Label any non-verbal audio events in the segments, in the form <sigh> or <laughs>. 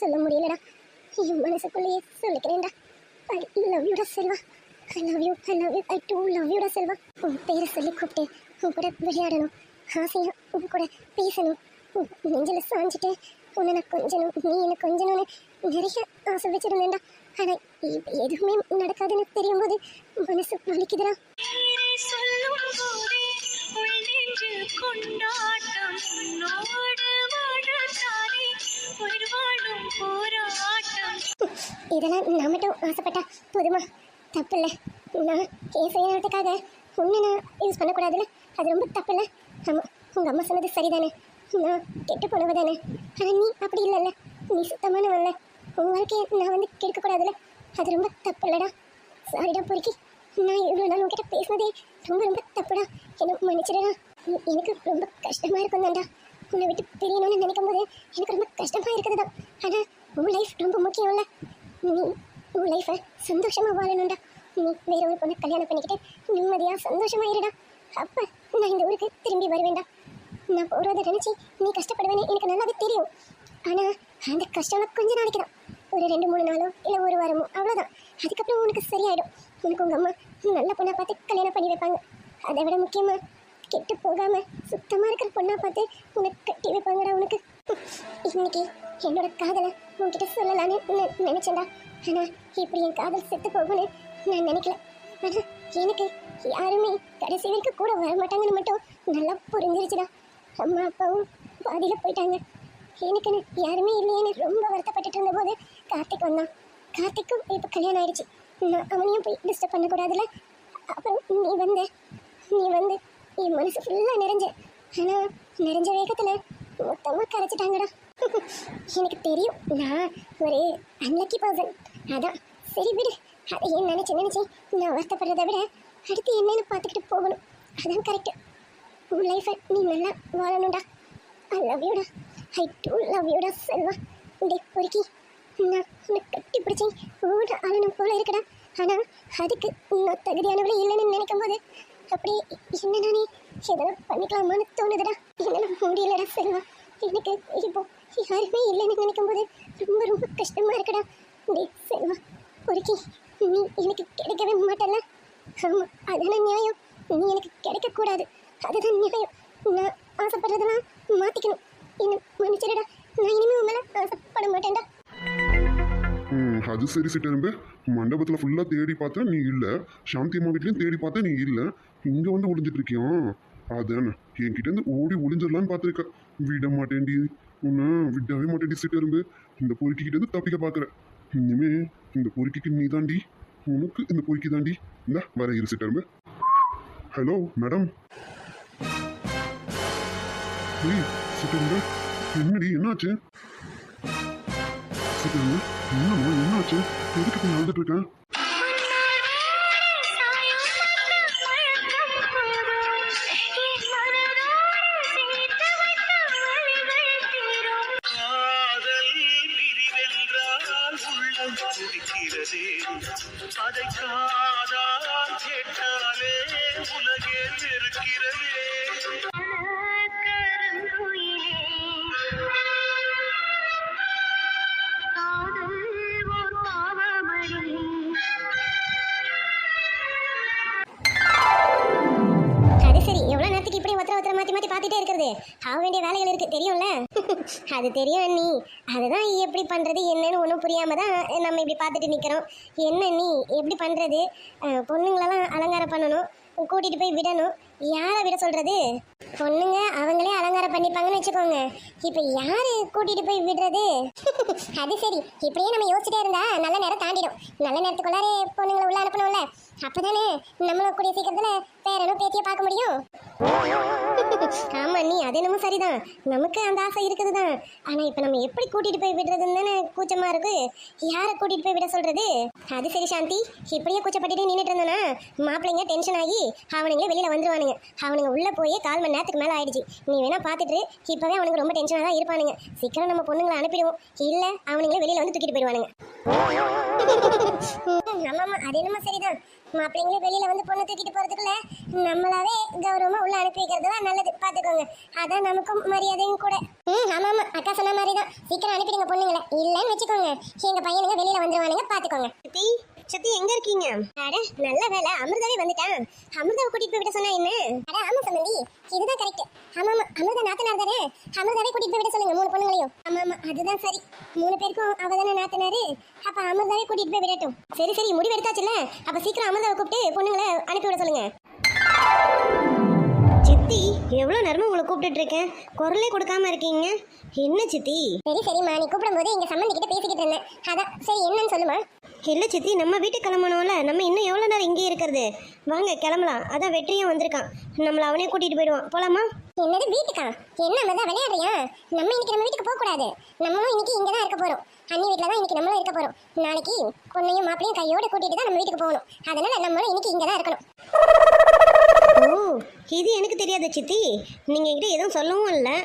சொல்ல முடியலடா. என் மனசுக்குள்ளேயே சொல்லிக்கிறேன்டா. I love யூடா Selva. I love you I love you I too love யூடா Selva. உன் பேரை சொல்லி கூப்பிட்டு உன் கூட விளையாடணும் ஆசையா உன் கூட பேசணும். உன் நெஞ்சில் சாஞ்சிட்டு உன்னை நான் கொஞ்சணும் நீ என்னை கொஞ்சணும்னு நிறைய ஆசை வச்சிருந்தேன்டா. ஆனால் இப்போ எதுவுமே நடக்காதுன்னு தெரியும் போது மனசு வலிக்குதுடா. சொல்லும் போதே உள்ளென்று கொண்டாட்டம் உன்னோடு இதெல்லாம் நான் மட்டும் ஆசைப்பட்டா போதுமா? தப்பு இல்லை நான் என் சுயநலத்துக்காக உன்னை நான் யூஸ் பண்ணக்கூடாதுல்ல? அது ரொம்ப தப்பு இல்லை ஆமாம் உங்கள் அம்மா சொன்னது சரிதானே? நான் கெட்டு போனவ தானே ஆனால் நீ அப்படி இல்லைல்ல. நீ சுத்தமானவன்ல உன் வாழ்க்கையை நான் வந்து கெடுக்கக்கூடாதுல்ல? அது ரொம்ப தப்பு இல்லைடா சாரிடா பொறுக்கி. நான் இவ்வளோ நாள் உங்ககிட்ட பேசினதே ரொம்ப ரொம்ப தப்புடா. என்ன மன்னிச்சிடடா. எனக்கு ரொம்ப கஷ்டமாக இருக்கும் தான்டா உன்னை விட்டு பிரியணும்னு நினைக்கும் போது எனக்கு ரொம்ப கஷ்டமாக இருக்குது தான் ஆனால் உன் லைஃப் ரொம்ப முக்கியம் இல்லை நீ உன் லைஃப்பை சந்தோஷமாக வாழணும்டா. நீ வேற ஒரு பொண்ணை கல்யாணம் பண்ணிக்கிட்டு நிம்மதியாக சந்தோஷமாக இருடா. அப்போ நான் இந்த ஊருக்கு திரும்பி வருவேண்டா நான் போகிறத நினச்சி நீ கஷ்டப்படுவேன்னு எனக்கு நல்லாவே தெரியும். ஆனால் அந்த கஷ்டம் கொஞ்சம் நாளைக்கு தான். ஒரு ரெண்டு மூணு நாளோ இல்லை ஒரு வாரமோ அவ்வளோதான் அதுக்கப்புறம் உனக்கு சரியாயிடும். உனக்கு உங்கள் அம்மா நல்ல பொண்ணை பார்த்து கல்யாணம் பண்ணி வைப்பாங்க. அதை விட முக்கியமாக கெட்டு போகாம சுத்தமாக இருக்கிற பொண்ணா பார்த்து உனக்கு கட்டி வைப்பாங்கடா உனக்கு. இன்னைக்கு என்னோட காதலை உன்கிட்ட சொல்லலான்னு நினைச்சேன்டா. ஆனா இப்படி என் காதல் செத்து போகும்னு நான் நினைக்கல. ஆனா எனக்கு யாருமே கடைசி வரைக்கும் கூட வர மாட்டாங்கன்னு மட்டும் நல்லா புரிஞ்சிருச்சுடா. அம்மா அப்பாவும் பாதியில் போயிட்டாங்க. எனக்குன்னு யாருமே இல்லையேன்னு ரொம்ப வருத்தப்பட்டுட்டு இருந்தபோது கார்த்திக் வந்தான். கார்த்திக்கும் இப்போ கல்யாணம் ஆயிடுச்சு. நான் அவனையும் போய் டிஸ்டர்ப் பண்ணக்கூடாதுல்ல? அப்புறம் நீ வந்த நீ வந்து என் மனசு ஃபுல்லாக நிறைஞ்ச. ஆனால் நிறைஞ்ச வேகத்தில் மொத்தமாக கரைச்சிட்டாங்கடா. எனக்கு தெரியும் நான் ஒரு அன்லக்கி பர்சன் அதான். சரி விடு. அதை ஏன் நினச்சி நினச்சி நான் வருத்தப்படுறதை விட அடுத்து என்னன்னு பார்த்துக்கிட்டு போகணும். அதான் கரெக்டு உன் லைஃப்பை நீ நல்லா வாழணும்டா. ஐ லவ் யூடா ஐ டூ லவ் யூடா செல்வா. டே பொறுக்கி. நான் உன்னை கட்டி பிடிச்சி ஓட ஆளணும் போல இருக்கடா. ஆனால் அதுக்கு நான் தகுதியானவளே இல்லைன்னு நினைக்கும் போது அப்படியே என்ன நானே எதனா பண்ணிக்கலாமான்னு தோணுதுடா. என்னால் முடியலடா செல்வா. எனக்கு இப்போ யாருமே இல்லைன்னு நினைக்கும் போது ரொம்ப ரொம்ப கஷ்டமாக இருக்குடா. டே செல்வா பொறுக்கி நீ எனக்கு கிடைக்கவே மாட்டல ஆமாம் அதான நியாயம். நீ எனக்கு கிடைக்கக்கூடாது. அதுதான் நியாயம். நான் ஆசைப்படுறதெல்லாம் மாற்றிக்கணும் என்ன மன்னிச்சிடடா. நான் இனிமேல் உங்களை ஆசைப்பட மாட்டேன்டா. அது சரி சிட்டரும்பு. மண்டபத்தில் ஃபுல்லாக தேடி பார்த்தா நீ இல்லை. சாந்தி அம்மா வீட்லேயும் தேடி பார்த்தா நீ இல்லை. இங்கே வந்து ஒளிஞ்சிட்டு இருக்கியா அதானே என்கிட்டேருந்து ஓடி ஒளிஞ்சிடலான்னு பார்த்துருக்க விட மாட்டேன்டி. உன்னை விடவே மாட்டேன்டி சிட்டரும்பு. இந்த பொறுக்கிக்கிட்ட இருந்து தப்பிக்க பார்க்குறேன் இனிமே இந்த பொறுக்கிக்கு நீ தாண்டி உனக்கு இந்த பொறுக்கி தாண்டி இந்த வர இரு சிட்டரும்பு. Hello madam. ஏய் சிட்டரும்பு என்னடி என்னாச்சு? சிட்டரும்பு என்னம்மா என்னாச்சு? எதுக்கு நீ நடந்துட்டு இருக்கேன் ஒருத்தரை மாற்றி மாற்றி பார்த்துட்டே இருக்கிறது. ஆக வேண்டிய வேலைகள் இருக்குது தெரியும்ல? <laughs> அது தெரியும் நீ அதுதான் எப்படி பண்ணுறது என்னன்னு ஒன்றும் புரியாமல் தான் நம்ம இப்படி பார்த்துட்டு நிற்கிறோம் என்ன நீ எப்படி பண்ணுறது பொண்ணுங்களெல்லாம் அலங்காரம் பண்ணணும் கூட்டிகிட்டு போய் விடணும். யாரை விட சொல்றது? பொண்ணுங்க அவங்களே அலங்காரம் பண்ணிப்பாங்கன்னு வச்சுக்கோங்க. இப்ப யாரு கூட்டிட்டு போய் விடுறது? அது சரி. இப்படியே நம்ம யோசிச்சுட்டே இருந்தா நல்ல நேரம் தாண்டிடும். நல்ல நேரத்துக்குள்ளாரே பொண்ணுங்களை உள்ள அனுப்பணும்ல. அப்பதானே நம்மளும் கூடிய சீக்கிரத்துல பேரனும் பேத்திய பார்க்க முடியும். ஆமா நீ அது என்னமோ சரிதான். நமக்கு அந்த ஆசை இருக்குது தான் ஆனா இப்ப நம்ம எப்படி கூட்டிட்டு போய் விடுறதுன்னு தானே கூச்சமா இருக்கு. யாரை கூட்டிட்டு போய் விட சொல்றது? அது சரி சாந்தி. இப்படியே கூச்சப்பட்டுட்டு நின்றுட்டு இருந்தானா மாப்பிள்ளைங்க டென்ஷன் ஆகி அவனுங்களே வெளியில வந்துருவானுங்க. அவனுங்க உள்ள போய் கால் மணி நேரத்துக்கு மேல ஆயிடுச்சு. நீ வேணா பாத்துட்டு இப்போவே அவனுக்கு ரொம்ப டென்ஷனாக தான் இருப்பானுங்க. சீக்கிரம் நம்ம பொண்ணுங்களை அனுப்பிடுவோம். இல்லை அவனுங்களே வெளியில வந்து தூக்கிட்டு போயிடுவானுங்க. ஆமாம்மா அது என்னமோ சரிதான். மாப்பிள்ளைங்களே வெளியில வந்து பொண்ணு தூக்கிட்டு போறதுக்குள்ள நம்மளாவே கௌரவமா உள்ளே அனுப்பி வைக்கிறது தான் நல்லது. பார்த்துக்கோங்க அதான் நமக்கும் மரியாதையும் கூட. ம் ஆமா ஆமா அக்கா சொன்ன மாதிரி தான் சீக்கிரம் அனுப்பிடுங்க பொண்ணுங்களை. இல்லைன்னு வச்சுக்கோங்க. எங்க பையனுங்க வெளியில வந்துருவானுங்க பார்த்துக்கோங்க சித்தி எங்க இருக்கீங்க? அட நல்ல வேலை அமிர்தாவே வந்துட்டான். அமிர்தாவை கூட்டிட்டு போய் விட சொன்னா என்ன? அட ஆமா சம்பந்தி இதுதான் கரெக்ட் ஆமா ஆமா அமிர்தா நாத்தனார் தானே? அமிர்தாவே கூட்டிட்டு போய் விட சொல்லுங்க மூணு பொண்ணுங்களையும். ஆமா ஆமா அதுதான் சரி. மூணு பேருக்கும் அவ தானே நாத்தனாரு. அப்ப அமிர்தாவே கூட்டிட்டு போய் விடட்டும். சரி சரி முடிவு எடுத்தாச்சுல்ல? அப்ப சீக்கிரம் அமிர்தாவை கூப்பிட்டு பொண்ணுங்களை அனுப்பி விட சொல்லுங்க. சித்தி எவ்வளோ நேரமா உங்களை கூப்பிட்டுட்டு இருக்கேன்? குரலே கொடுக்காம இருக்கீங்க. என்ன சித்தி? சரி சரிம்மா நீ கூப்பிடும்போது எங்கள் சம்மந்தி கிட்ட பேசிக்கிட்டு இருந்தேன். அதான் சரி என்னன்னு சொல்லுமா? இல்லை சித்தி நம்ம வீட்டுக்கு கிளம்பணும்ல. நம்ம இன்னும் எவ்வளோ நேரம் இங்கே இருக்கிறது? வாங்க கிளம்பலாம். அதான் வெற்றியும் வந்திருக்கான். நம்மளை அவனே கூட்டிகிட்டு போயிடுவான். போலாமா? என்னது வீட்டுக்கா? என்ன மதா விளையாடுறியா? நம்ம இன்னைக்கு நம்ம வீட்டுக்கு போக கூடாது நம்மளும் இன்னைக்கு இங்க தான் இருக்க போறோம். அண்ணி வீட்ல தான் இன்னைக்கு நம்மளும் இருக்க போறோம். நாளைக்கு பொண்ணையும் மாப்பிளையும் கையோட கூட்டிட்டு தான் நம்ம வீட்டுக்கு போகணும். அதனால நம்மளும் இன்னைக்கு இங்க தான் இருக்கணும். ஓ இது எனக்கு தெரியாது சித்தி. நீங்கள் என்கிட்ட எதுவும் சொல்லவும் இல்லை.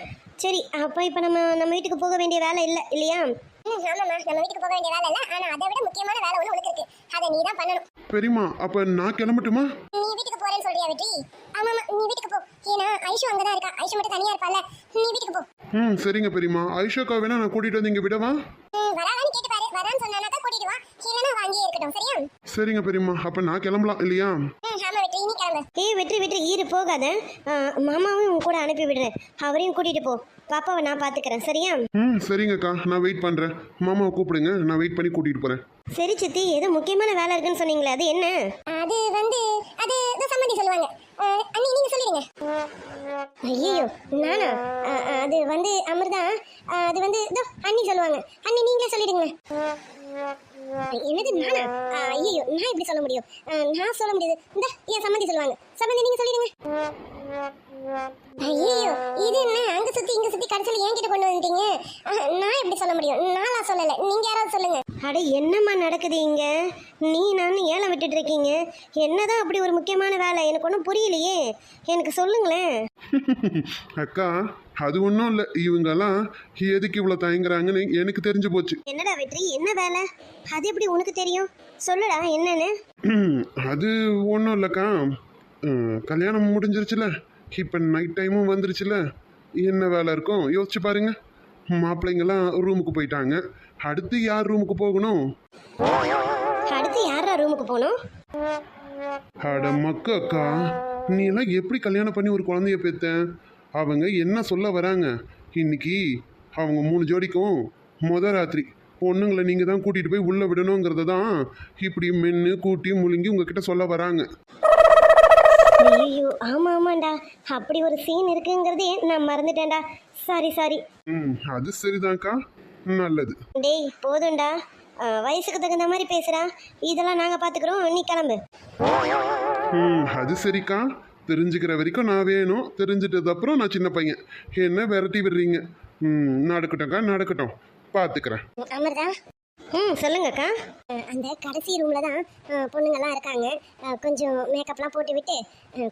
சரி அப்போ இப்போ நம்ம நம்ம வீட்டுக்கு போக வேண்டிய வேலை இல்லை இல்லையா? ம், ஆமாம்மா நம்ம வீட்டுக்கு போக வேண்டிய வேலை இல்ல. ஆனா அதை விட முக்கியமான வேலை ஒண்ணு உனக்கு இருக்கு. அதை நீ தான் பண்ணணும். பெரியம்மா அப்போ நான் கிளம்பட்டுமா? நீ வீட்டுக்கு போறேன்னு சொல்றியா வெற்றி? ஆமாமா நீ வீட்டுக்கு போ. ஏன்னா ஐஷு அங்கதான் இருக்கா. ஐஷு மட்டும் தனியா இருப்பால நீ வீட்டுக்கு போ. ம் சரிங்க பெரியம்மா. ஐஷாக்கா வேணா நான் கூட்டிகிட்டு வந்து இங்கே விடவா? ம், வராதான்னு கேட்டு பாரு வரான்னு சொன்னாக்கா கூட்டிட்டு வா. இல்லைன்னா வாங்கியே இருக்கட்டும். சரியா? சரிங்க பெரியம்மா. அப்போ நான் கிளம்பலாம் இல்லையா? ம் ஆமா வெற்றி. நீ கிளம்பு. ஏய் வெற்றி வெற்றி. ஈரு போகாத. ஆ, மாமாவும் உன் கூட அனுப்பி விடுறேன். அவரையும் கூட்டிகிட்டு போ. பாப்பாவை நான் பார்த்துக்கிறேன் சரியா? ம் சரிங்கக்கா. நான் வெயிட் பண்ணுறேன் மாமாவை கூப்பிடுங்க. நான் வெயிட் பண்ணி கூட்டிகிட்டு போகிறேன் சரி சித்தி. ஏதோ முக்கியமான வேலை இருக்குன்னு சொன்னீங்களே அது என்ன? அது வந்து அது சம்மந்தி சொல்லுவாங்க. அஹ், அண்ணி நீங்க சொல்லிடுங்க. ஐயோ நானா? அஹ், அது வந்து அமிர்தா. அஹ், அது வந்து இதோ அண்ணி சொல்லுவாங்க. அண்ணி நீங்களே சொல்லிடுங்க. என்னது நானா? ஐயோ நான் எப்படி சொல்ல முடியும்? நான் சொல்ல முடியாது. இந்த ஏன் சம்மந்தி சொல்லுவாங்க. சம்மந்தி நீங்க சொல்லிடுங்க. ஐயோ இது என்ன? அங்க சுத்தி இங்க சுத்தி கடைசியில் என்கிட்ட கொண்டு வந்துட்டீங்க. நான் எப்படி சொல்ல முடியும்? நானா சொல்லல. நீங்க யாராவது சொல்லுங்க. அட என்னம்மா நடக்குது இங்க? நீ நான் ஏலம் விட்டுட்டு இருக்கீங்க. என்னதான் அப்படி ஒரு முக்கியமான வேலை? எனக்கு ஒன்றும் புரியலையே. எனக்கு சொல்லுங்களேன். <laughs> அக்கா அது ஒன்றும் இல்லை. இவங்கெல்லாம் எதுக்கு இவ்வளோ தயங்குறாங்கன்னு எனக்கு தெரிஞ்சு போச்சு. என்னடா வெற்றி? என்ன வேலை? அது எப்படி உனக்கு தெரியும்? சொல்லுடா என்னன்னு. அது ஒன்றும் இல்லைக்கா. ம், கல்யாணம் முடிஞ்சிருச்சுல. இப்போ நைட் டைமும் வந்துருச்சுல. என்ன வேலை இருக்கும்? யோசிச்சு பாருங்க. மாப்பிள்ளைங்கெல்லாம் ரூமுக்கு போயிட்டாங்க. அடுத்து யார் ரூமுக்கு போகணும்? அடுத்து யாரா ரூமுக்கு போகணும்? அட மக்கு அக்கா நீ எல்லாம் எப்படி கல்யாணம் பண்ணி ஒரு குழந்தைய பெத்த? அவங்க என்ன சொல்ல வராங்க? இன்னைக்கு அவங்க மூணு ஜோடிக்கும் முத ராத்திரி. பொண்ணுங்களை நீங்கள் தான் கூட்டிகிட்டு போய் உள்ளே விடணுங்கிறத தான் இப்படி மென்று கூட்டி முழுங்கி உங்ககிட்ட சொல்ல வராங்க. ஐயோ ஆமா ஆமாண்டா. அப்படி ஒரு சீன் இருக்குங்கிறதே நான் மறந்துட்டேன்டா. சாரி சாரி ம் அது சரிதான்க்கா. நல்லது. டேய் போதும்டா. வயசுக்கு தகுந்த மாதிரி பேசுறா இதெல்லாம் நாங்க பாத்துக்கிறோம். நீ கிளம்பு. ம் அது சரிக்கா. தெரிஞ்சுக்கிற வரைக்கும் நான் வேணும். தெரிஞ்சிட்டது அப்புறம் நான் சின்ன பையன். என்ன விரட்டி விடுறீங்க? ம் நடக்கட்டும்க்கா நடக்கட்டும். பார்த்துக்கிறேன் அமிர்தா? ம் சொல்லுங்கக்கா. அந்த கடைசி ரூமில் தான் பொண்ணுங்கள்லாம் பொண்ணுங்கெல்லாம் இருக்காங்க. கொஞ்சம் மேக்கப்லாம் போட்டு விட்டு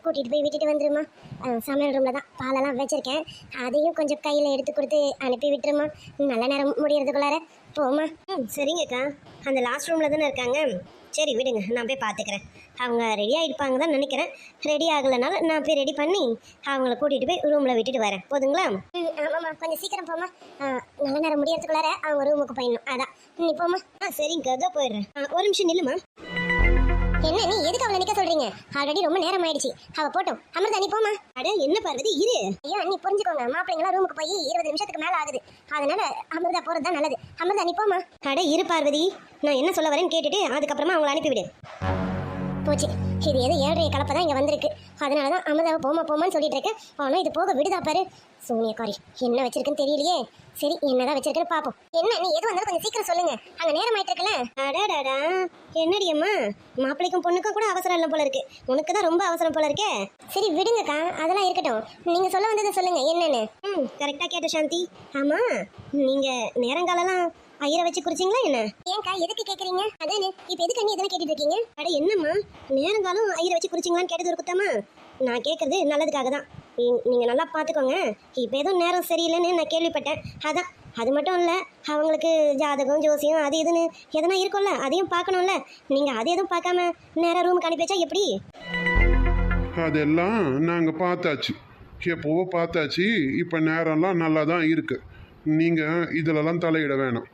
கூட்டிகிட்டு போய் விட்டுட்டு வந்துருமா. சமையல் ரூமில் தான் பாலெல்லாம் வச்சிருக்கேன். அதையும் கொஞ்சம் கையில் எடுத்து கொடுத்து அனுப்பி விட்டுருமா. நல்ல நேரம் முடியறதுக்குள்ளார போமா. ம் சரிங்கக்கா. அந்த லாஸ்ட் ரூமில் தானே இருக்காங்க? சரி விடுங்க. நான் போய் பார்த்துக்கிறேன். அவங்க ரெடி ஆகிருப்பாங்க தான் நினைக்கிறேன். ரெடி ஆகலைனாலும் நான் போய் ரெடி பண்ணி அவங்கள கூட்டிகிட்டு போய் ரூமில் விட்டுட்டு வரேன். போதுங்களா? ம், ஆமாம்மா. கொஞ்சம் சீக்கிரம் போமா நல்ல நேரம் முடியறதுக்குள்ளார அவங்க ரூமுக்கு போயிடணும். அதான். நீ போமா ஆ சரிங்கக்கா அதோ போயிடுறேன். ஆ, ஒரு நிமிஷம் நில்லுமா? என்ன நீ எதுக்கு அவளை நிக்க சொல்றீங்க? ஆல்ரெடி ரொம்ப நேரம் ஆயிடுச்சு. அவ போட்டோம். அமிர்தா நீ போமா அட என்ன பார்வதி இரு. ஐயோ நீ புரிஞ்சுக்கோங்க. மாப்பிள்ளைங்களாம் ரூமுக்கு போய் இருபது நிமிஷத்துக்கு மேல ஆகுது. அதனால அமிர்தா போறது தான் நல்லது. அமிர்தா நீ போமா அட இரு பார்வதி. நான் என்ன சொல்ல வரேன்னு கேட்டுட்டு அதுக்கப்புறமா அவங்கள அனுப்பிவிடு போச்சு. இது ஏதோ ஏழரை கலப்பை தான் இங்கே வந்திருக்கு. அதனால தான் அமுதாவை போமா போமான்னு சொல்லிட்டு இருக்கேன் ஆனால் இது போக விடுதா பாரு. சூனியக்காரி என்ன வச்சிருக்குன்னு தெரியலையே. சரி என்னதான் வச்சிருக்குன்னு பார்ப்போம் என்ன நீ எது வந்தாலும் கொஞ்சம் சீக்கிரம் சொல்லுங்க. அங்கே நேரம் ஆயிட்டு இருக்குல்ல அடாடாடா. என்னடி அம்மா? மாப்பிள்ளைக்கும் பொண்ணுக்கும் கூட அவசரம் இல்லை போல இருக்கு. உனக்கு தான் ரொம்ப அவசரம் போல இருக்கே. சரி விடுங்கக்கா. அதெல்லாம் இருக்கட்டும். நீங்க சொல்ல வந்ததை சொல்லுங்க. என்னன்னு? ம் கரெக்டாக கேட்ட சாந்தி. ஆமாம் நீங்கள் நேரங்காலம்லாம் ஐயரை வச்சு குறிச்சிங்களா என்ன? ஏன்க்கா எதுக்கு கேக்குறீங்க? அதானே இப்போ எதுக்கு நீ எதனா கேட்டுட்டு இருக்கீங்க? அட என்னம்மா? நேரங்காலம் ஐயரை வச்சு குறிச்சிங்களான்னு கேட்டது ஒரு குத்தமா? நான் கேட்கறது நல்லதுக்காக தான். நீ- நீங்க நல்லா பார்த்துக்கோங்க இப்போ ஏதோ நேரம் சரியில்லைன்னு நான் கேள்விப்பட்டேன். அதான் அது மட்டும் இல்லை அவங்களுக்கு ஜாதகம் ஜோசியம் அது இதுன்னு எதனா இருக்கும்ல அதையும் பார்க்கணும்ல நீங்கள் அது எதுவும் பார்க்காம நேராக ரூமுக்கு அனுப்பி வச்சா எப்படி? அதெல்லாம் நாங்கள் பார்த்தாச்சு. எப்போவோ பார்த்தாச்சு இப்போ நேரம்லாம் நல்லா தான் இருக்கு. நீங்கள் இதிலலாம் தலையிட வேணாம்.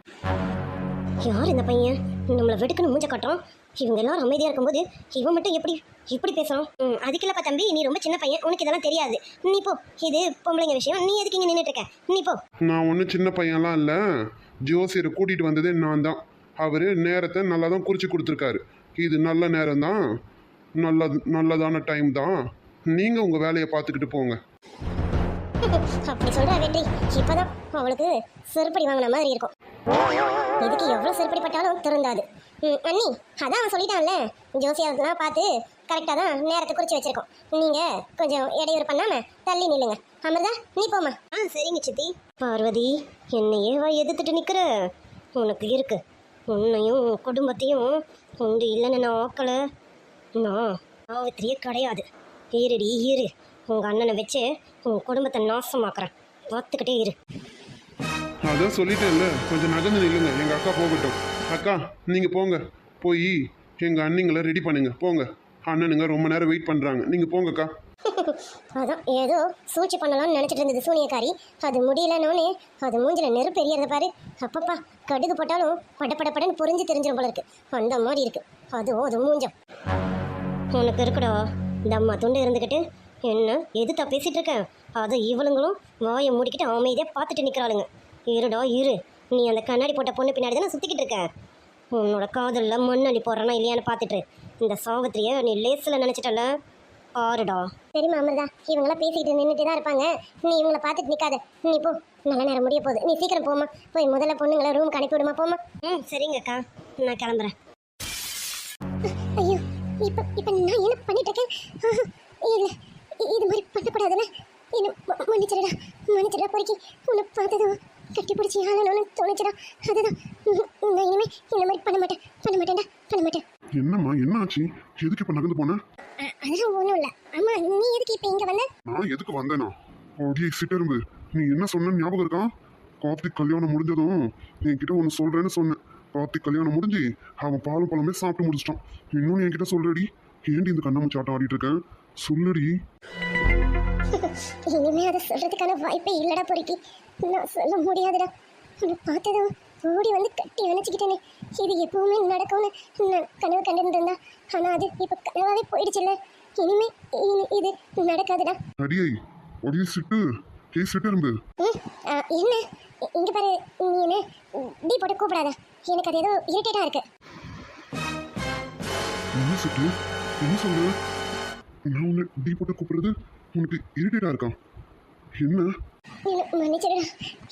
யார் இந்த பையன்? நம்மளை வெடுக்குன்னு மூஞ்ச காட்டுறோம் இவங்க எல்லாரும் அமைதியாக இருக்கும்போது இவன் மட்டும் எப்படி இப்படி பேசுறான்? ம் அதுக்கில்லப்பா தம்பி நீ ரொம்ப சின்ன பையன் உனக்கு இதெல்லாம் தெரியாது. நீ போ இது பொம்பளைங்க விஷயம். நீ எதுக்கு இங்கே நின்றுட்டு இருக்க? நீ போ. நான் ஒன்றும் சின்ன பையன்லாம் இல்லை. ஜோசியரை கூட்டிகிட்டு வந்ததே நான் தான். அவர் நேரத்தை நல்லா தான் குறித்து கொடுத்துருக்காரு. இது நல்ல நேரம் தான். நல்லது நல்லதான டைம் தான். நீங்கள் உங்கள் வேலையை பார்த்துக்கிட்டு போங்க. அப்படி சொல்ற வெற்றி. இப்பதான் அவளுக்கு செருப்படி வாங்கின மாதிரி இருக்கும். இதுக்கு எவ்வளவு செருப்படி பட்டாலும் திருந்தாது ம், அண்ணி அதான் அவன் சொல்லிட்டான்ல. ஜோசியெல்லாம் பார்த்து கரெக்டாக தான் நேரத்தை குறிச்சு வச்சிருக்கோம். நீங்கள் கொஞ்சம் இடையூறு பண்ணாமல் தள்ளி நில்லுங்க. அமிர்தா நீ போமா ஆ சரிங்க சித்தி. பார்வதி என்னையே வா எதிர்த்துட்டு நிற்கிற உனக்கு இருக்கு. உன்னையும் உன் குடும்பத்தையும் உண்டு இல்லைன்னு நான் ஆக்கல. நான் ஆவத்திரியே கிடையாது. ஈரடி ஈரு உங்கள் அண்ணனை வச்சு உன் குடும்பத்தை நாசமாக்குறேன். பார்த்துக்கிட்டே இரு. அதான் சொல்லிட்டேன்ல கொஞ்சம் நகர்ந்து நில்லுங்க. எங்கள் அக்கா போகட்டும். அக்கா நீங்கள் போங்க. போய் எங்கள் அண்ணிங்களை ரெடி பண்ணுங்க. போங்க. அண்ணனுங்க ரொம்ப நேரம் வெயிட் பண்ணுறாங்க நீங்கள் போங்கக்கா <laughs> அதான் ஏதோ சூழ்ச்சி பண்ணலாம்னு நினச்சிட்டு இருந்தது சூனியக்காரி. அது முடியலனோனே அது மூஞ்சில நெருப்பு எரியறத பாரு. அப்பப்பா கடுகு போட்டாலும் படப்படப்படன்னு படன்னு புரிஞ்சு தெரிஞ்சிடும் போல இருக்கு. அந்த மாதிரி இருக்கு. அதுவோ அது மூஞ்சம். உனக்கு இருக்குடா. இந்த அம்மா துண்டு இருந்துக்கிட்டு என்ன எதுத்தா பேசிட்டு இருக்கேன் அதை இவளுங்களும் வாயை மூடிக்கிட்டு அமைதியாக பார்த்துட்டு நிற்கிறாளுங்க இருடா இரு. நீ அந்த கண்ணாடி போட்ட பொண்ணு பின்னாடி தானே சுற்றிக்கிட்டு இருக்க உன்னோட காதலில் மண்ணள்ளி போடுறானா இல்லையான்னு பார்த்துட்டு. இந்த சாவித்திரியை நீ லேசில் நினச்சிட்டல பாருடா சரிம்மா அமிர்தா. இவங்களாம் பேசிக்கிட்டு நின்றுட்டு தான் இருப்பாங்க. நீ இவங்கள பார்த்துட்டு நிற்காத நீ போ. நல்ல நேரம் முடிய போகுது. நீ சீக்கிரம் போமா போய் முதல்ல பொண்ணுங்களை ரூமுக்கு அனுப்பி விடுமா போமா ம் சரிங்கக்கா. நான் கிளம்புறேன். ஐயோ இப்போ இப்போ நான் என்ன பண்ணிட்டு இருக்கேன் இல்ல இது மாதிரி பண்ணக்கூடாதுல்ல? என்ன ம- மன்னிச்சிடுடா மன்னிச்சிடுடா பொறுக்கி. உன்னை பார்த்ததும் கட்டி பிடிச்சி ஆளணும்னு தோணுச்சுடா. அதுதான். நான் இனிமே இந்த மாதிரி பண்ண மாட்டேன். பண்ண மாட்டேன்டா. பண்ண மாட்டேன். என்னம்மா என்ன ஆச்சு எதுக்கு இப்போ நகர்ந்து போனேன் அ- அதெல்லாம் ஒன்றும் இல்லை. அம்மா நீ எதுக்கு இப்போ இங்கே வந்த? நான் எதுக்கு வந்தேனா? ஓகே சிட்டரும்பு நீ என்ன சொன்ன? ஞாபகம் இருக்கா? கார்த்திக் கல்யாணம் முடிஞ்சதும் என்கிட்ட ஒன்று சொல்கிறேன்னு சொன்னேன். கார்த்திக் கல்யாணம் முடிஞ்சு அவன் பாலும் பழமே சாப்பிட்டு முடிச்சிட்டான். இன்னொன்று என்கிட்ட சொல்றடி ஏண்டி இந்த கண்ணாமூச்சி ஆட்டம் ஆடிட்டு இருக்கேன் சொல்லுடி. இனிமே அதை சொல்றதுக்கான வாய்ப்பே இல்லடா பொறுக்கி. நான் சொல்ல முடியாதுடா. உன்னை பார்த்ததும் ஓடி வந்து கட்டி அணைச்சிக்கிட்டேனே. இது எப்பவுமே நடக்கும்னு நான் கனவு கண்டுட்டு இருந்தா ஆனா அது இப்போ கனவாவே போயிடுச்சுல்ல. இனிமே இனி- இது நடக்காதுடா. அடியை ஒடிய சிட்டு ஏ சிட்டரும்பு என்ன? இங்க பாரு நீ என்ன? டீ போட்டு கூப்பிடாத. எனக்கு அது ஏதோ இரிட்டேட்டா இருக்கு. என்ன சிட்டு? என்ன சொல்ற? நான் உன்னை டீ போட்டு கூப்பிடுறது உனக்கு இரிட்டேட்டா இருக்கான் என்ன? என்ன மன்னிச்சிடுடா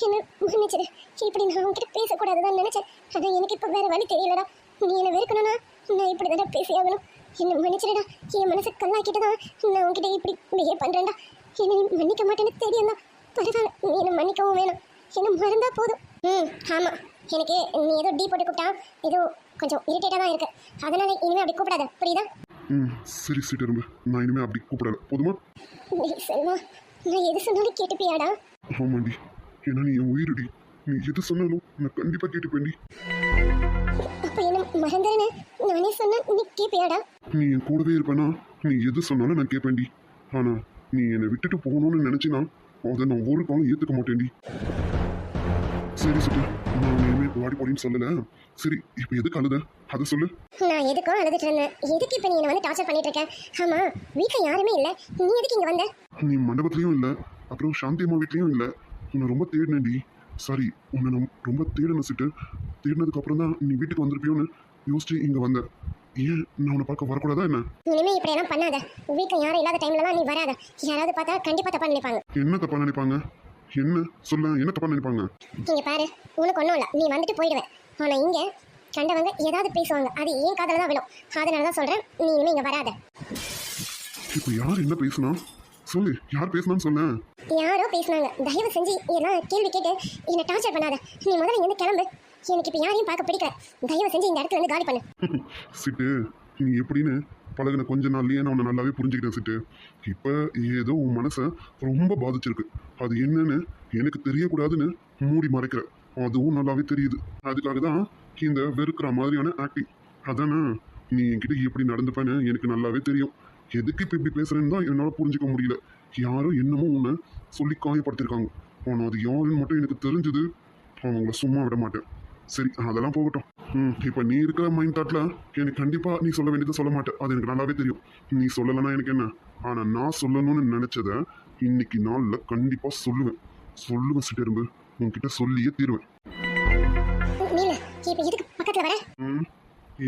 என்ன மன்னிச்சிடு. இப்படி நான் உன்கிட்ட பேசக்கூடாதுதான் நினைச்சேன். ஆனா எனக்கு இப்போ வேற வழி தெரியலடா. நீ என்ன வெறுக்கணும்னா நான் இப்படி தானே பேசியாகணும். என்ன மன்னிச்சிடுடா. என் மனசை கல்லாக்கிட்டு தான் நான் உன்கிட்ட இப்படி பிஹேவ் என்ன நீ மன்னிக்க மாட்டேன்னு தெரியும் தான் பரவாயில்ல நீ என்ன மன்னிக்கவும் வேணும். என்ன மறந்தா போதும். ம் ஆமா. எனக்கு நீ ஏதோ டீ போட்டு கூப்பிட்டா ஏதோ கொஞ்சம் இரிட்டேட்டாக தான் இருக்கு. அதனால இனிமே அப்படி கூப்பிடாத. புரியுதா? ம் சரி சிட்டரும்பு நான் இனிமே அப்படி கூப்பிடல. போதுமா? நீ செல்வா. நான் எது சொன்னாலும் கேட்டுப்பியாடா? ஆமாண்டி. ஏன்னா நீ என் உயிரடி. நீ எது சொன்னாலும் நான் கண்டிப்பாக கேட்டுப்பேன்டி அப்ப என்ன மறந்துறேன்னு நானே சொன்னா நீ கேட்பியாடா நீ என் கூடவே இருப்பேனா? நீ எது சொன்னாலும் நான் கேட்பேன்டி ஆனா நீ என்னை விட்டுட்டு போகணும்னு நினைச்சினா அதை நான் ஒரு காலம் ஏத்துக்க மாட்டேன்டி. சரி சிட்டு நான் இனிமே வாடி போடின்னு சொல்லல. சரி இப்போ எதுக்கு அழுத? அதை சொல்லு. நான் எதுக்கும் அழுதுட்டு இருந்தேன். எதுக்கு இப்ப நீ என்ன வந்து டார்ச்சர் பண்ணிட்டு இருக்க? ஆமா யாருமே இல்ல. நீ எதுக்கு இங்க வந்த? நீ மண்டபத்துலயும் இல்லை அப்புறம் சாந்தி அம்மா வீட்லயும் இல்லை. உன்னை ரொம்ப தேடினேன்டி. சாரி உன்னை நான் ரொம்ப தேடின சிட்டு தேடினதுக்கு அப்புறம் தான் நீ வீட்டுக்கு வந்திருப்பியோன்னு யோசிச்சு இங்க வந்த. ஏன் நான் உன்னை பார்க்க வரக்கூடாதா என்ன? இனிமே இப்படி எல்லாம் பண்ணாத. வீட்ல யாரும் இல்லாத டைம்லலாம் நீ வராத. யாராவது பார்த்தா கண்டிப்பா தப்பா நினைப்பாங்க. என்ன தப்பா நினைப்பாங்க? என்ன? சொல்ல என்ன தப்பா நினைப்பாங்க? இங்க பாரு உனக்கு ஒண்ணும் இல்ல. நீ வந்துட்டு போயிடுவேன் ஆனா இங்க கண்டவங்க ஏதாவது பேசுவாங்க. அது ஏன் காதல தான் விழும். அதனால தான் சொல்றேன் நீ இனிமே இங்க வராத. இப்போ யார் என்ன பேசுனா? சொல்லு யார் பேசுனான்னு சொல்ல யாரோ பேசுனாங்க. தயவு செஞ்சு எல்லாம் கேள்வி கேட்டு என்னை டார்ச்சர் பண்ணாத. நீ முதல்ல இங்க கிளம்பு. எனக்கு இப்ப யாரையும் பார்க்க பிடிக்கல. தயவு செஞ்சு இந்த இடத்துல இருந்து காலி பண்ணு. <laughs> சிட்டு நீ எப்படின்னு பழகின கொஞ்ச நாள்லயே நான் உன்னை நல்லாவே புரிஞ்சுக்கிட்டேன் சிட்டு. இப்போ ஏதோ உன் மனசை ரொம்ப பாதிச்சிருக்கு. அது என்னன்னு எனக்கு தெரியக்கூடாதுன்னு மூடி மறைக்கிற. அதுவும் நல்லாவே தெரியுது. அதுக்காக தான் இந்த வெறுக்கிற மாதிரியான ஆக்டிங் அதானே நீ என்கிட்ட எப்படி நடந்துப்பேன்னு எனக்கு நல்லாவே தெரியும். எதுக்கு இப்போ இப்படி பேசுறேன்னு தான் என்னால் புரிஞ்சுக்க முடியல. யாரோ என்னமோ உன்னை சொல்லி காயப்படுத்திருக்காங்க. ஆனால் அது யாருன்னு மட்டும் எனக்கு தெரிஞ்சது அவங்கள சும்மா விட மாட்டேன். சரி அதெல்லாம் போகட்டும். ம் இப்போ நீ இருக்கிற மைண்ட் தாட்டில் எனக்கு கண்டிப்பாக நீ சொல்ல வேண்டியதை சொல்ல மாட்டேன். அது எனக்கு நல்லாவே தெரியும். நீ சொல்லலைன்னா எனக்கு என்ன? ஆனால் நான் சொல்லணும்னு நினச்சதை இன்னைக்கு நாளில் கண்டிப்பாக சொல்லுவேன். சொல்லுவேன் சிட்டெரும்பு உன்கிட்ட சொல்லியே தீருவேன். ம்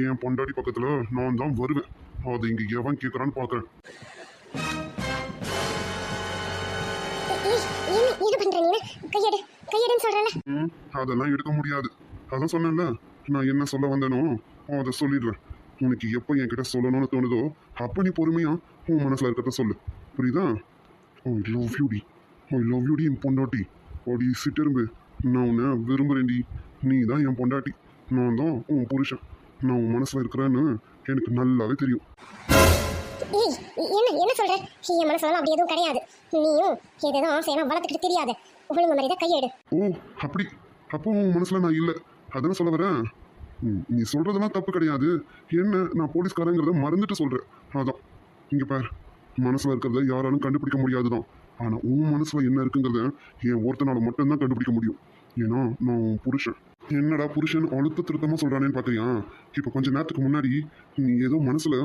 என் பொண்டாட்டி பக்கத்தில் நான் தான் வருவேன். அது இங்கே எவன் என்ன பண்ற நீ கையெடு கையெடுன்னு சொல்றல ம் அதெல்லாம் எடுக்க முடியாது. அதான் சொன்னேன்ல நான் என்ன சொல்ல வந்தேனோ அதை சொல்லிடுறேன். உனக்கு எப்போ என்கிட்ட சொல்லணும்னு தோணுதோ அப்போ நீ பொறுமையா உன் மனசில் இருக்கிறத சொல்லு. புரியுதா? ஐ லவ் யூடி ஐ லவ் யூடி என் பொண்டாட்டி. ஓடி சிட்டிரும்பு. நான் உன்னை விரும்புகிறேன்டி நீ தான் என் பொண்டாட்டி. நான் தான் உன் புருஷன். நான் உன் மனசில் இருக்கிறேன்னு எனக்கு நல்லாவே தெரியும். ஏய் என்ன என்ன சொல்ற? என் மனசுல அப்படி எதுவும் கிடையாது. நீயும் ஏதேதோ ஆசையெல்லாம் வளர்த்துக்கிட்டு தெரியாது. ஒழுங்கு மாதிரி தான் கையெடு. ஓ அப்படி. அப்போ உன் மனசில் நான் இல்லை. அதானே சொல்ல வரேன்? நீ சொல்கிறதெல்லாம் தப்பு கிடையாது. என்ன நான் போலீஸ்காரங்கிறத மறந்துட்டு சொல்கிறேன் அதான். இங்கே பார். மனசில் இருக்கிறத யாராலும் கண்டுபிடிக்க முடியாது தான் ஆனால் உன் மனசில் என்ன இருக்குங்கிறத என் ஒருத்தனால மட்டும்தான் கண்டுபிடிக்க முடியும். ஏன்னா நான் புருஷன். என்னடா புருஷன் அழுத்த திருத்தமாக சொல்கிறானேன்னு பார்க்குறியா இப்போ கொஞ்ச நேரத்துக்கு முன்னாடி நீ ஏதோ மனசில்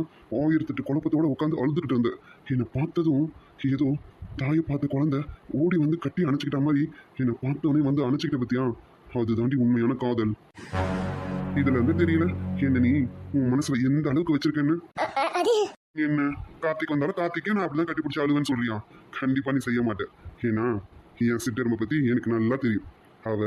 ஆயிரத்தெட்டு குழப்பத்தோட உட்காந்து அழுதுகிட்டு இருந்த. என்னை பார்த்ததும் ஏதோ தாயை பார்த்த குழந்தை ஓடி வந்து கட்டி அணைச்சிக்கிட்ட மாதிரி என்னை பார்த்தவனே வந்து அணைச்சிக்கிட்ட பத்தியா? அது தாண்டி உண்மையான காதல். இதுல இருந்து தெரியல என்ன நீ உன் மனசுல எந்த அளவுக்கு வச்சிருக்கேன்னு? என்ன? கார்த்திக் வந்தாலும் கார்த்திக்கே நான் அப்படிதான் கட்டி பிடிச்சி அழுவேன்னு சொல்றியா? கண்டிப்பா நீ செய்ய மாட்டேன் ஏன்னா என் சிட்டருமை பத்தி எனக்கு நல்லா தெரியும். அவ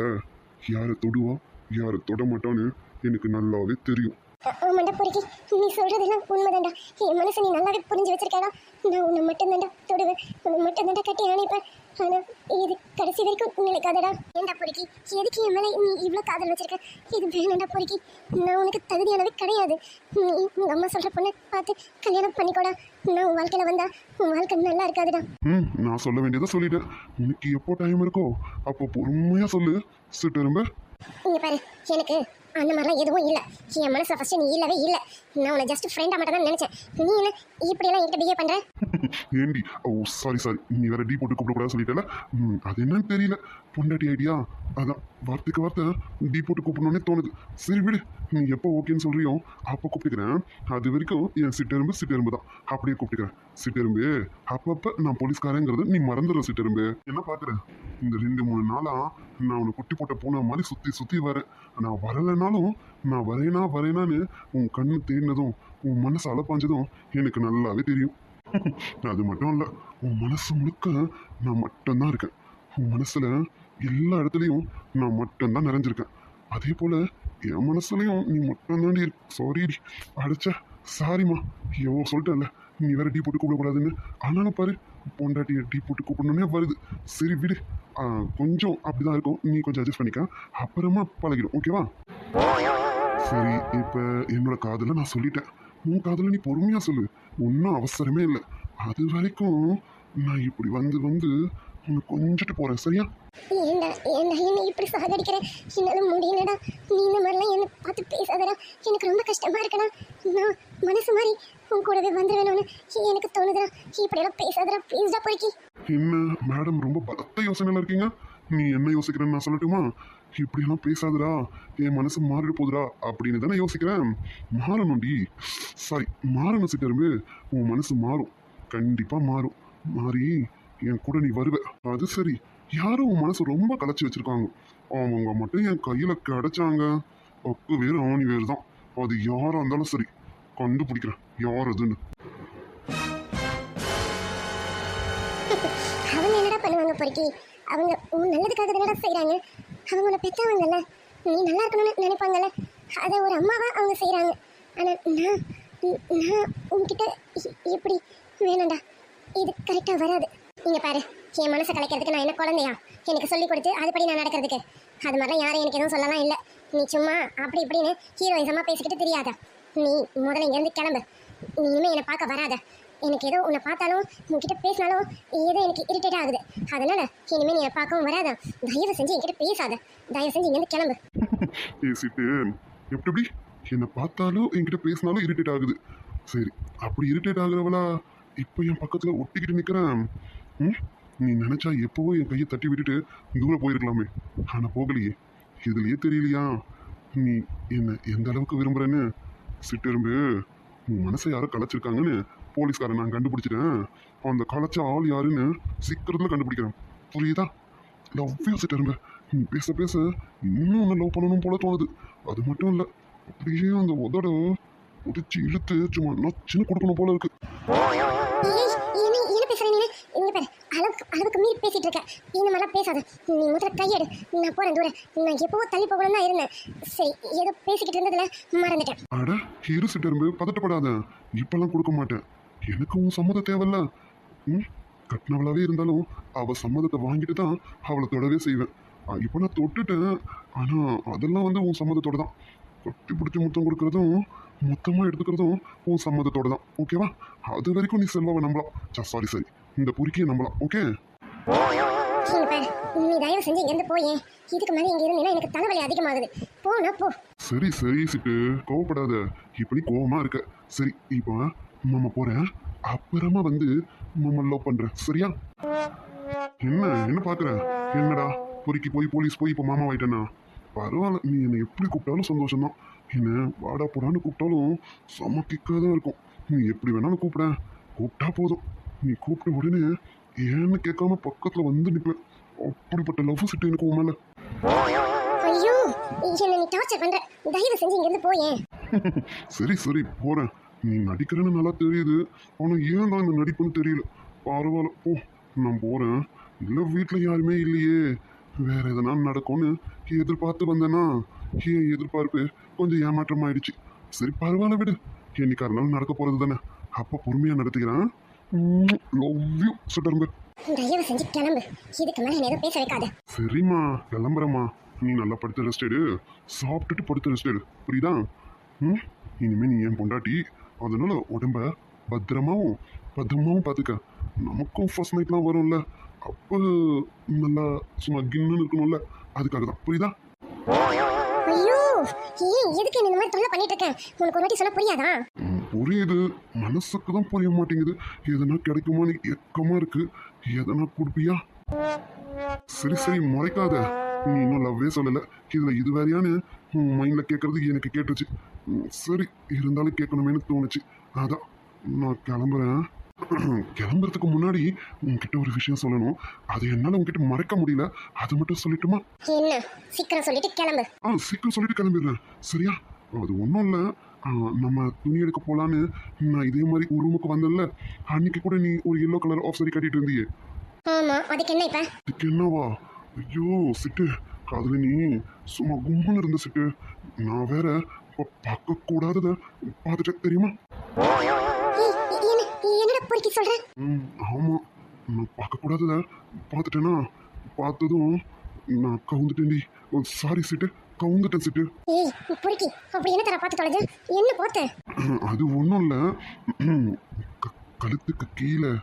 யாரை தொடுவா? யாரை தொட மாட்டான்னு எனக்கு நல்லாவே தெரியும். ஆமாண்டா பொறுக்கி. நீ சொல்றதெல்லாம் உண்மைதான்டா. என் மனசை நீ நல்லாவே புரிஞ்சு வச்சிருக்கடா நான் உன்னை மட்டும் தான்டா தொடுவேன். உன்னை மட்டும் தான்டா கட்டி ஆணைப்பேன் ஆனா இது கடைசி வரைக்கும் நிலைக்காதடா ஏன்டா பொறுக்கி? எதுக்கு என் மேல நீ இவ்வளோ காதல் வச்சிருக்க? இது வேணாண்டா பொறுக்கி. நான் உனக்கு தகுதியானவே கிடையாது. நீ உங்க அம்மா சொல்ற பொண்ணை பார்த்து கல்யாணம் பண்ணிக்கோடா. நான் உன் வாழ்க்கையில வந்தா உன் வாழ்க்கை நல்லா இருக்காதுடா. ம் நான் சொல்ல வேண்டியதை சொல்லிட்டேன். உனக்கு எப்போ டைம் இருக்கோ அப்போ பொறுமையா சொல்லு. சிட்டரும்ப இங்க பாரு எனக்கு அந்த மாதிரிலாம் எதுவும் இல்லை. என் மனசுல ஃபர்ஸ்ட் நீ இல்லவே இல்லை. நான் உன்னை ஜஸ்ட் ஃப்ரெண்டாக மட்டும் தான் நினைச்சேன். நீ என்ன இப்படியெல்லாம் என்கிட்ட பிஹேவ் பண்ற? <laughs> ஏண்டி? ஓ சாரி சாரி நீ வேற டீ போட்டு கூப்பிடக்கூடாது சொல்லிட்டல ம், அது என்னன்னு தெரியல. பொண்டாட்டி ஐடியா அதான் வார்த்தைக்கு வார்த்தை டீ போட்டு கூப்பிடணுன்னே தோணுது. சரி விடு. நீ எப்போ ஓகேன்னு சொல்றியோ அப்போ கூப்பிட்டுக்கிறேன். அது வரைக்கும் என் சிட்டெரும்பு சிட்டெரும்பு தான். அப்படியே கூப்பிட்டுக்கிறேன். சிட்டெரும்பு அப்பப்போ நான் போலீஸ்காரங்கிறது நீ மறந்துடுற சிட்டெரும்பு. என்ன பார்க்குறேன் இந்த ரெண்டு மூணு நாளாக நான் உன்னை குட்டி போட்ட பூனை மாதிரி சுற்றி சுற்றி வரேன். நான் வரலைனாலும் நான் வரேனா வரேனான்னு உன் கண்ணு தேடினதும் உன் மனசு அலப்பாஞ்சதும் எனக்கு நல்லாவே தெரியும். <laughs> அது மட்டும் இல்லை உன் மனசு முழுக்க நான் மட்டும்தான் இருக்கேன். உன் மனசில் எல்லா இடத்துலையும் நான் மட்டும்தான் நிறைஞ்சிருக்கேன். அதே போல் என் மனசுலையும் நீ மட்டும்தாண்டி இருக்கு சாரி அடிச்ச சாரிம்மா எவ்வளோ சொல்லிட்டேன்ல நீ வேற டீ போட்டு கூப்பிடக்கூடாதுன்னு. ஆனாலும் பாரு பொண்டாட்டியை டீ போட்டு கூப்பிடணுன்னே வருது. சரி விடு. கொஞ்சம் கொஞ்சம் அப்படிதான் இருக்கும். நீ கொஞ்சம் அட்ஜஸ்ட் பண்ணிக்க. அப்புறமா பழகிடும். ஓகேவா சரி இப்போ என்னோட காதலை நான் சொல்லிட்டேன். உன் காதலை நீ பொறுமையா சொல்லு. ஒன்றும் அவசரமே இல்லை. அது வரைக்கும் நான் இப்படி வந்து வந்து உன்னை கொஞ்சிட்டு போறேன் சரியா? ஏண்டா ஏண்டா என்ன இப்படி சாகடிக்கிற? என்னால முடியலடா. நீ இந்த மாதிரிலாம் என்ன பார்த்து பேசாதடா. எனக்கு ரொம்ப கஷ்டமா இருக்குடா. நான் மனசு மாதிரி உன் கூடவே வந்துடுவேணும்னு எனக்கு தோணுதுடா. இப்படியெல்லாம் பேசாதடா. ப்ளீஸ்டா பொறுக்கி என்ன மேடம் ரொம்ப பலத்த யோசனையில் இருக்கீங்க? நீ என்ன யோசிக்கிறேன்னு நான் சொல்லட்டுமா? இப்படியெல்லாம் பேசாதடா. என் மனசு மாறிட போகுதுடா அப்படின்னு தானே யோசிக்கிறேன். மாறணும்டி. சாரி மாறணும் சிட்டரும்பு உன் மனசு மாறும். கண்டிப்பாக மாறும். மாறி என் கூட நீ வருவ. அது சரி. யாரும் உன் மனசு ரொம்ப கலைச்சி வச்சுருக்காங்க. அவங்க மட்டும் என் கையில் கிடச்சாங்க. ஒக்கு வேறு ஆணி வேறு தான். அது யாராக இருந்தாலும் சரி. கண்டுபிடிக்கிறேன். யார் அதுன்னு. அவங்க என்னடா பண்ணுவாங்க பொறுக்கி? அவங்க உன் நல்லதுக்காக தானடா செய்கிறாங்க அவங்க உன்னை பெற்றவங்கல்ல நீ நல்லா இருக்கணும்னு நினைப்பாங்கல்ல. அதை ஒரு அம்மாவா அவங்க செய்கிறாங்க ஆனால் நான் நான் உங்ககிட்ட எப்படி இப்படி இது கரெக்டாக வராது. இங்கே பாரு என் மனசை கலைக்கிறதுக்கு நான் என்ன குழந்தையா? எனக்கு சொல்லி கொடுத்து அதுபடி நான் நடக்கிறதுக்கு. அது மாதிரிலாம் யாரும் எனக்கு எதுவும் சொல்லலாம் இல்லை. நீ சும்மா அப்படி இப்படின்னு ஹீரோயிசமாக பேசிக்கிட்டு தெரியாத. நீ முதல்ல இங்கேருந்து கிளம்பு. நீ இனிமேல் என்னை பார்க்க வராத. எனக்கு ஏதோ உன்னை பார்த்தாலும் உன்கிட்ட பேசினாலும் ஏதோ எனக்கு இரிட்டேட் ஆகுது. அதனால இனிமேல் நீ என்னை பார்க்கவும் வராத. தயவு செஞ்சு என்கிட்ட பேசாத. தயவு செஞ்சு இங்கேருந்து கிளம்பு. <laughs> பேசிட்டு எப்படி எப்படி? என்னை பார்த்தாலும் என்கிட்ட பேசினாலும் இரிட்டேட் ஆகுது. சரி அப்படி இரிட்டேட் ஆகுறவளா? இப்போ என் பக்கத்தில் ஒட்டிக்கிட்டு நிற்கிறேன் ம்? நீ நினச்சா எப்போவோ என் கையை தட்டி விட்டுட்டு தூரம் போயிருக்கலாமே. ஆனால் போகலையே. இதுலையே தெரியலையா? நீ என்னை எந்த அளவுக்கு விரும்புகிறேன்னு சிட்டெரும்பு உன் மனசை யாரோ கலைச்சிருக்காங்கன்னு போலீஸ்காரன் நான் கண்டுபிடிச்சிட்டேன். அந்த கலைச்ச ஆள் யாருன்னு சீக்கிரத்தில் கண்டுபிடிக்கிறேன். புரியுதா? லவ் யூ சிட்டெரும்பு நீ பேச பேச இன்னும் உன்னை லவ் பண்ணணும் போல தோணுது. அது மட்டும் இல்லை அப்படியே அந்த உதட உதிச்சு இழுத்து சும்மா நச்சுன்னு கொடுக்கணும் போல இருக்கு. அளவுக்கு மீறி பேசிட்டு இருக்க. இந்த மாதிரிலாம் பேசாத. நீ முதல்ல கையெடு நான் போறேன் தூரம் நான் எப்பவோ தள்ளி போகணும் தான் இருந்தேன். சரி ஏதோ பேசிக்கிட்டு இருந்ததுல மறந்துட்டேன். அட ஹீரோ சிட்டரும்பு பதட்டப்படாத. இப்பெல்லாம் கொடுக்க மாட்டேன். எனக்கு உன் சம்மதம் தேவையில்ல. ம் கட்டினவளாவே இருந்தாலும் அவ சம்மதத்தை வாங்கிட்டு தான் அவளை தொடவே செய்வேன். இப்போ நான் தொட்டுட்டேன். ஆனால் அதெல்லாம் வந்து உன் சம்மதத்தோட தான். கொட்டி பிடிச்சி முத்தம் கொடுக்கறதும் மொத்தமாக எடுத்துக்கிறதும் உன் சம்மதத்தோட தான். ஓகேவா அது வரைக்கும் நீ செல்வாவை நம்பலாம். சாரி சரி இந்த பொறுக்கியை நம்பலாம். ஓகே நீ தயவு செஞ்சு இங்கேருந்து போயே இதுக்கு மேலே இங்க இருந்தீங்கன்னா எனக்கு தலைவலி அதிகமாகுது. போனா போ. சரி சரி சிட்டு. கோவப்படாத. இப்படி கோவமா இருக்க. சரி இப்போ மாமா போறேன் அப்புறமா வந்து மாமா லவ் பண்றேன் சரியா? என்ன என்ன பாக்குற? என்னடா? பொறுக்கி போய் போலீஸ் போய் இப்போ மாமா ஆயிட்டேனா பரவாயில்ல நீ என்னை எப்படி கூப்பிட்டாலும் சந்தோஷம்தான். என்ன வாடா போடான்னு கூப்பிட்டாலும் செம்ம கிக்காக தான் இருக்கும். நீ எப்படி வேணாலும் கூப்பிட. கூப்பிட்டா போதும். நீ கூப்பிட்ட உடனே ஏன்னு கேட்காம பக்கத்துல வந்து நிற்பேன் அப்படிப்பட்ட லவ் சிட்டு எனக்கு உன் மேல. ஐயோ என்ன நீ டார்ச்சர் பண்ற. தயவு செஞ்சு இங்கேருந்து போயே சரி சரி போறேன். நீ நடிக்கிறேன்னு நல்லா தெரியுது. ஆனால் ஏன் தான் இந்த நடிப்புன்னு தெரியல. பரவாயில்ல. போ நான் போறேன். இல்லை வீட்டில் யாருமே இல்லையே. வேற எதனா நடக்கும்னு எதிர்பார்த்து வந்தேனா ஏன் எதிர்பார்ப்பு கொஞ்சம் ஏமாற்றம் ஆயிடுச்சு. சரி பரவாயில்ல விடு. என்னைக்கா இருந்தாலும் நடக்க போறது தானே. அப்போ பொறுமையாக நடத்திக்கிறேன் லவ் யூ சுட்டருங்க தயவு செஞ்சு கிளம்பு. இதுக்கு மேலே என்ன பேச வைக்காத. சரிம்மா கிளம்புறம்மா. நீ நல்லா படுத்து ரெஸ்ட் எடு. சாப்பிட்டுட்டு படுத்து ரெஸ்ட் எடு. புரியுதா? ம்? இனிமே நீ என் பொண்டாட்டி அதனால உடம்ப பத்திரமாவும் பத்திரமாவும் பார்த்துக்க நமக்கும் ஃபர்ஸ்ட் நைட்லாம் வரும்ல. அப்போ நல்லா சும்மா கின்னு இருக்கணும்ல. அதுக்காக தான். புரியுதா? ஐயோ! ஏன் எதுக்கு என்ன இந்த மாதிரி தொல்லை பண்ணிட்டு இருக்கேன் உனக்கு ஒரு வாட்டி சொல்ல புரியாதா? மனசுக்கு தான் புரிய மாட்டேங்குது. எதனா கிடைக்குமான்னு எக்கமா இருக்கு. எதனா கொடுப்பியா? சரி சரி முறைக்காத. நீ இன்னும் லவ்வே சொல்லல. இதுல இது வேறையான்னு மைண்ட்ல கேட்கறது எனக்கு கேட்டுச்சு. சரி இருந்தாலும் கேட்கணுமேனு தோணுச்சு. அதான் நான் கிளம்புறேன். கிளம்புறதுக்கு முன்னாடி உன்கிட்ட ஒரு விஷயம் சொல்லணும். அதை என்னால் உன்கிட்ட மறைக்க முடியல. அதை மட்டும் சொல்லட்டுமா? என்ன? சீக்கிரம் சொல்லிட்டு கிளம்பு. ஆ சீக்கிரம் சொல்லிட்டு கிளம்பிடுறேன். சரியா? அது ஒன்றும் இல்லை. நம்ம துணி எடுக்க போகலான்னு நான் இதே மாதிரி ஒரு ரூமுக்கு வந்தேன்ல. அன்னைக்கு கூட நீ ஒரு எல்லோ கலர் ஆஃப் சாரி கட்டிட்டு இருந்தியே. ஆமா அதுக்கு என்ன இப்ப? இதுக்கு என்னவா? ஐயோ சிட்டு. அதில் நீ சும்மா கும்பல் இருந்த சிட்டு. நான் வேற இப்போ பார்க்கக்கூடாததை பார்த்துட்டேன் தெரியுமா? என்னடா பொறுக்கி சொல்ற? ம் ஆமாம் நான் பார்க்கக்கூடாததை பார்த்துட்டேனா? பார்த்ததும் நான் கவுந்துட்டேன்டி. சாரி சிட்டு. கவுந்துட்டேன் சிட்டு. ஏய் பொறுக்கி. அப்படி என்ன தர பார்த்து தொலைஞ்ச என்ன போத்த? அது ஒன்றும் இல்லை. கழுத்துக்கு கீழே.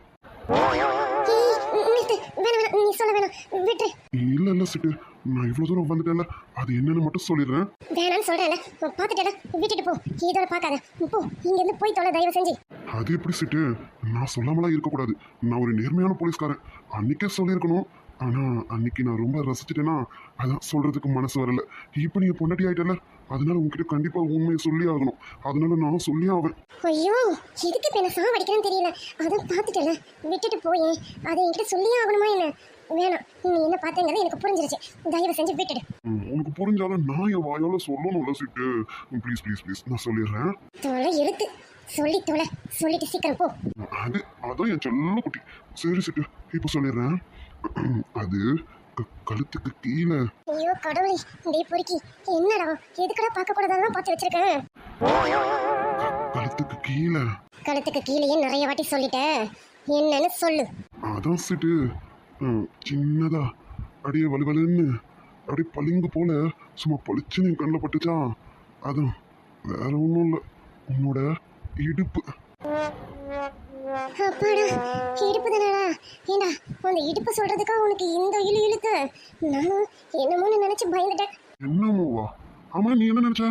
வேணாம் வேணாம் நீ சொல்ல வேணாம். விட்டு. இல்லை இல்லை சிட்டு. நான் இவ்வளோ தூரம் வந்துட்டேன்ல அது என்னன்னு மட்டும் சொல்லிடுறேன். வேணாம்னு சொல்றேன்ல. பார்த்துட்டேல விட்டுட்டு போ. இதோட பார்க்காத. போ. இங்க இருந்து போய் தொலை தயவு செஞ்சு. அது எப்படி சிட்டு? நான் சொல்லாமலாம் இருக்கக்கூடாது. நான் ஒரு நேர்மையான போலீஸ்காரன். அன்னைக்கே சொல்லியிருக்கணும். ஆனால் அன்னைக்கு நான் ரொம்ப ரசிச்சிட்டேன்னா அதான் சொல்கிறதுக்கு மனசு வரல. இப்போ நீங்கள் பொண்டாட்டி ஆயிட்டல அதனால உங்ககிட்ட கண்டிப்பாக உண்மையை சொல்லி ஆகணும். அதனால நான் சொல்லி ஆவேன். ஐயோ எதுக்கு இப்ப என்ன சாவடிக்கிறேன்னு தெரியல. அதான் பார்த்துட்டேல விட்டுட்டு போயே அதை என்கிட்ட சொல்லியே ஆகணுமா என்ன? வேணாம் நீ என்ன பார்த்தேங்கிறது எனக்கு புரிஞ்சிருச்சு. தயவு செஞ்சு விட்டுடு. உனக்கு புரிஞ்சாலும் நான் என் வாயால் சொல்லணும்ல சிட்டு. ப்ளீஸ் ப்ளீஸ் ப்ளீஸ் நான் சொல்லிடுறேன். தொலை எழுத்து. சொல்லி தொலை. சொல்லிட்டு சீக்கிரம் போ. அது அதான் என் செல்ல குட்டி. சரி சிட்டு. இப்போ சொல்லிடுறேன். அது கழுத்துக்கு கீழே. ஐயோ கடவுளே. டேய் பொறுக்கி. என்னடா எதுக்கடா பார்க்க கூடாதெல்லாம் பார்த்து வச்சிருக்கேன்? கழுத்துக்கு கீழே. கழுத்துக்கு கீழேயே நிறைய வாட்டி சொல்லிட்டேன் என்னன்னு சொல்லு. அதான் சிட்டு. சின்னதா. அப்படியே வலுவலுன்னு அப்படியே பளிங்கு போல சும்மா பளிச்சுன்னு என் கண்ணில் பட்டுச்சா அதான் வேற ஒன்றும் இல்லை. உன்னோட இடுப்பு. அப்பாடா இடுப்பு தானடா ஏண்டா அந்த இடுப்பு சொல்றதுக்கா உனக்கு இந்த இழு இழுத்து? நானும் என்னமோன்னு நினைச்சு பயந்துட்டேன். என்னமோவா ஆமா நீ என்ன நினைச்ச?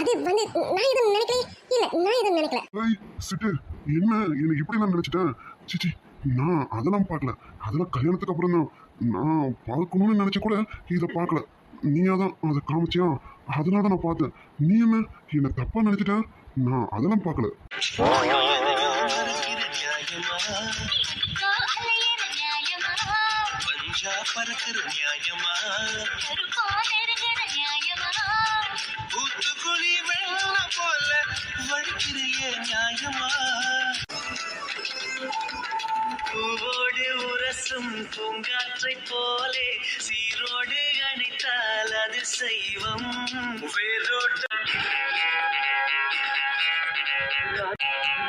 அது வந்து நான் எதுவும் நினைக்கல இல்ல நான் எதுவும் நினைக்கல. ஏய் சிட்டு. என்ன? எனக்கு இப்படி நான் நினைச்சிட்டேன் சிச்சி நான் அதெல்லாம் பார்க்கல. அதெல்லாம் கல்யாணத்துக்கு அப்புறம் தான். நான் பார்க்கணும்னு நினைச்ச கூட இதை பார்க்கல. நீயா தான் அதை காமிச்சியா? அதனால தான் நான் பார்த்தேன். நீ என்ன? என்ன தப்பா நினைச்சிட்டேன் நான் அதெல்லாம் பார்க்கல. பஞ்சா பறக்கிற நியாயமா ஊத்துக்குழி வெள்ள போல வடிக்கிறிய நியாயமா? பூவோடு உரசும் பூங்காற்றை போலே சீரோடு அணைத்தால் அது செய்வம் வேரோட்ட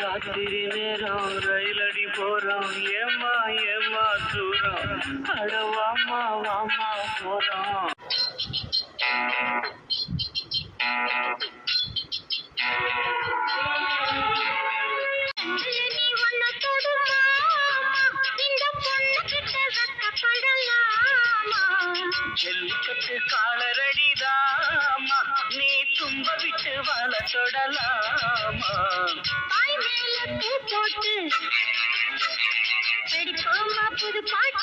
ராத்திரி நேரம் போட்டு படிப்போமா புது பாட்டு